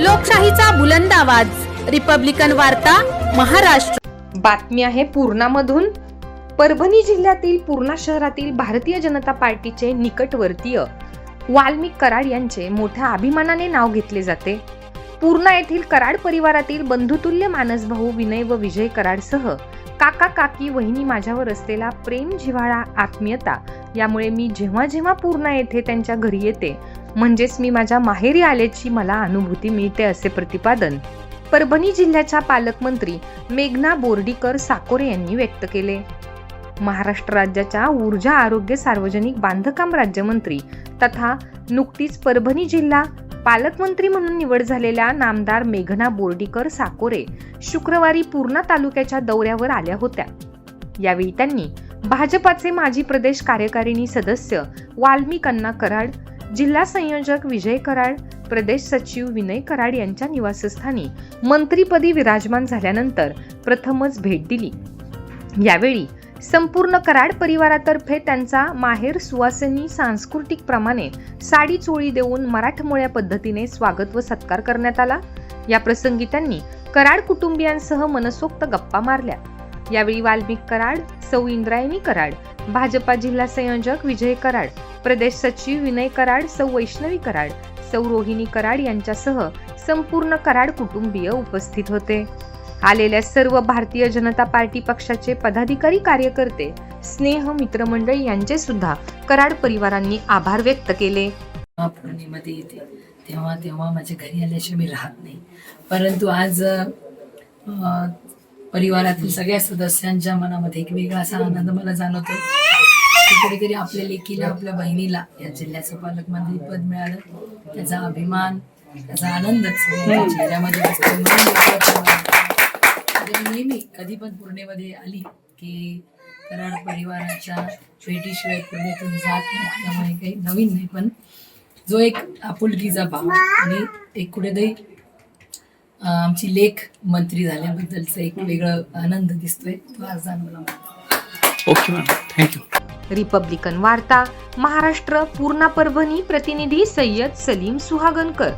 लोकशाहीचा बुलंद आवाज. रिपब्लिकन वार्ता महाराष्ट्र. बातमी आहे पूर्णामधून. परभणी जिल्ह्यातील पूर्णा शहरातील भारतीय जनता पार्टीचे निकटवर्तीय वाल्मिक कराड यांचे मोठ्या अभिमानाने नाव घेतले जाते. पूर्णा येथील कराड परिवारातील बंधुतुल्य मानसभाऊ विनय व विजय कराडसह काका काकी वहिनी माझ्यावर असलेला प्रेम जिव्हाळा आत्मीयता यामुळे मी जेव्हा जेव्हा पूर्ण येथे त्यांच्या घरी येते म्हणजेच मी माझ्या माहेरी आल्याची मला अनुभूती मिळते असे प्रतिपादन परभणी जिल्ह्याच्या पालकमंत्री मेघना बोर्डीकर साकोरे यांनी व्यक्त केले. महाराष्ट्र राज्याच्या ऊर्जा आरोग्य सार्वजनिक बांधकाम राज्यमंत्री तथा नुकतीच परभणी जिल्हा पालकमंत्री म्हणून निवड झालेल्या नामदार मेघना बोर्डीकर साकोरे शुक्रवारी पूर्णा तालुक्याच्या दौऱ्यावर आल्या होत्या. यावेळी त्यांनी भाजपाचे माजी प्रदेश कार्यकारिणी सदस्य वाल्मिकांना कराड जिल्हा संयोजक विजय कराड प्रदेश सचिव विनय कराड यांच्या निवासस्थानी मंत्रीपदी विराजमान झाल्यानंतर प्रथमच भेट दिली. यावेळी संपूर्ण कराड परिवारातर्फे त्यांचा माहेर सुवासिनी सांस्कृतिक प्रमाणे साडी चोळी देऊन मराठमोळ्या पद्धतीने स्वागत व सत्कार करण्यात आला. या प्रसंगी त्यांनी कराड कुटुंबियांसह मनसोक्त गप्पा मारल्या. यावेळी वाल्मिक कराड सौ इंद्रायणी कराड भाजपा जिल्हा संयोजक विजय कराड प्रदेश सचिव विनय कराड सौ वैष्णवी कराड सौ रोहिणी कराड यांच्यासह संपूर्ण कराड कुटुंबीय उपस्थित होते. आलेल्या सर्व भारतीय जनता पार्टी पक्षाचे पदाधिकारी कार्यकर्ते स्नेह मित्रमंडळी यांचे सुद्धा कराड परिवारांनी आभार व्यक्त केले. जेव्हा पौर्णिमध्ये येते. तेव्हा तेव्हा माझ्या घरी आल्याशिवाय मी राहत नाही. परंतु आज परिवारातील सगळ्या सदस्यांच्या मनामध्ये एक वेगळा असा आनंद मला जाणवतो की कधीतरी आपल्या लेकीला आपल्या बहिणीला या जिल्ह्याचं पालकमंत्री पद मिळालं. त्याचा अभिमान त्याचा आनंदच. त्यांच्या चेहऱ्यामध्ये दिसतो. म्हणून देवाच्या म्हणजे मी नेहमी कधी पण पूर्णेमध्ये आली की कराड परिवाराच्या भेटीशिवाय पूर्णेतून जात नाही. त्यामुळे काही नवीन नाही. पण जो एक आपुलकीचा भाव आणि एक कुठेतरी आमची लेख मंत्री झाल्याबद्दलचा एक वेगळं आनंद दिसतोय. तो आज जाणवला मला. Okay madam. थँक्यू रिपब्लिकन वार्ता महाराष्ट्र पूर्णा परभणी प्रतिनिधी सय्यद सलीम सुहागनकर